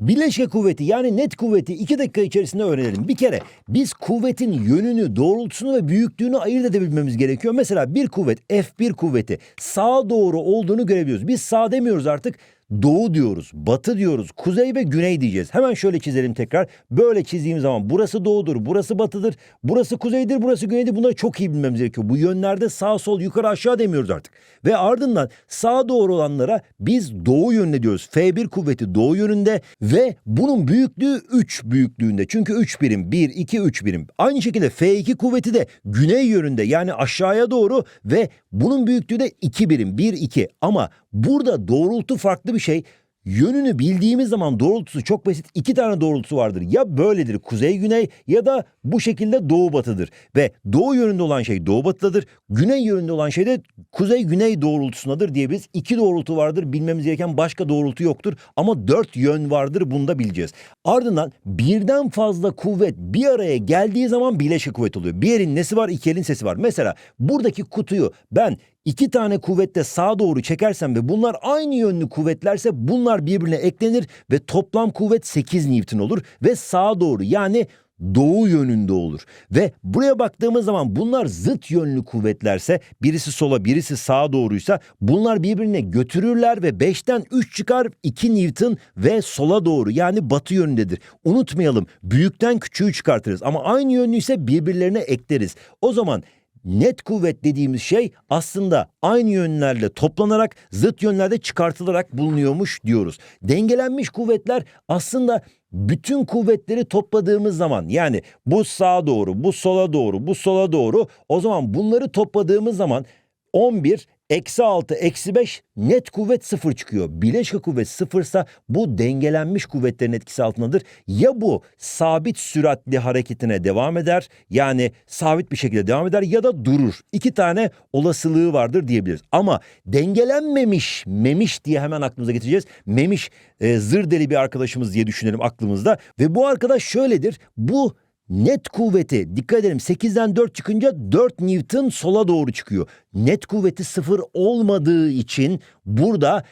Bileşke kuvveti yani net kuvveti 2 dakika içerisinde öğrenelim. Bir kere biz kuvvetin yönünü, doğrultusunu ve büyüklüğünü ayırt edebilmemiz gerekiyor. Mesela bir kuvvet F1 kuvveti sağa doğru olduğunu görebiliyoruz. Biz sağ demiyoruz artık. Doğu diyoruz, batı diyoruz, kuzey ve güney diyeceğiz. Hemen şöyle çizelim tekrar. Böyle çizdiğim zaman burası doğudur, burası batıdır, burası kuzeydir, burası güneydir. Bunları çok iyi bilmemiz gerekiyor. Bu yönlerde sağ sol yukarı aşağı demiyoruz artık. Ve ardından sağa doğru olanlara biz doğu yönüne diyoruz. F1 kuvveti doğu yönünde ve bunun büyüklüğü 3 büyüklüğünde. Çünkü 3 birim 1, 2, 3 birim. Aynı şekilde F2 kuvveti de güney yönünde yani aşağıya doğru ve bunun büyüklüğü de 2 birim 1, 2. Ama burada doğrultu farklı bir şey. Yönünü bildiğimiz zaman doğrultusu çok basit. İki tane doğrultusu vardır. Ya böyledir kuzey güney ya da bu şekilde doğu batıdır. Ve doğu yönünde olan şey doğu batıdadır. Güney yönünde olan şey de kuzey güney doğrultusundadır diyebiliriz. İki doğrultu vardır. Bilmemiz gereken başka doğrultu yoktur. Ama dört yön vardır. Bunu da bileceğiz. Ardından birden fazla kuvvet bir araya geldiği zaman bileşik kuvvet oluyor. Bir elin nesi var iki elin sesi var. Mesela buradaki kutuyu ben iki tane kuvvetle sağa doğru çekersem ve bunlar aynı yönlü kuvvetlerse bunlar birbirine eklenir ve toplam kuvvet 8 Newton olur ve sağa doğru yani doğu yönünde olur. Ve buraya baktığımız zaman bunlar zıt yönlü kuvvetlerse birisi sola birisi sağa doğruysa bunlar birbirine götürürler ve 5'ten 3 çıkar 2 Newton ve sola doğru yani batı yönündedir. Unutmayalım büyükten küçüğü çıkartırız ama aynı yönlüyse birbirlerine ekleriz. O zaman Net kuvvet dediğimiz şey aslında aynı yönlerle toplanarak zıt yönlerde çıkartılarak bulunuyormuş diyoruz. Dengelenmiş kuvvetler aslında bütün kuvvetleri topladığımız zaman yani bu sağa doğru, bu sola doğru, bu sola doğru o zaman bunları topladığımız zaman 11 Eksi 6, eksi 5 net kuvvet sıfır çıkıyor. Bileşke kuvvet sıfırsa bu dengelenmiş kuvvetlerin etkisi altındadır. Ya bu sabit süratli hareketine devam eder yani sabit bir şekilde devam eder ya da durur. İki tane olasılığı vardır diyebiliriz. Ama dengelenmemiş, memiş diye hemen aklımıza getireceğiz. Memiş e, zır deli bir arkadaşımız diye düşünelim aklımızda. Ve bu arkadaş şöyledir. Bu Net kuvveti dikkat edelim 8'den 4 çıkınca 4 Newton sola doğru çıkıyor. Net kuvveti sıfır olmadığı için burada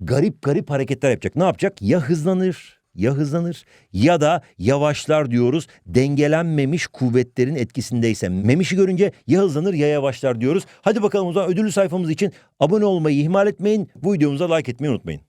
garip garip hareketler yapacak. Ne yapacak? Ya hızlanır ya hızlanır ya da yavaşlar diyoruz. Dengelenmemiş kuvvetlerin etkisindeyse memişi görünce ya hızlanır ya yavaşlar diyoruz. Hadi bakalım o zaman ödüllü sayfamız için abone olmayı ihmal etmeyin. Bu videomuza like etmeyi unutmayın.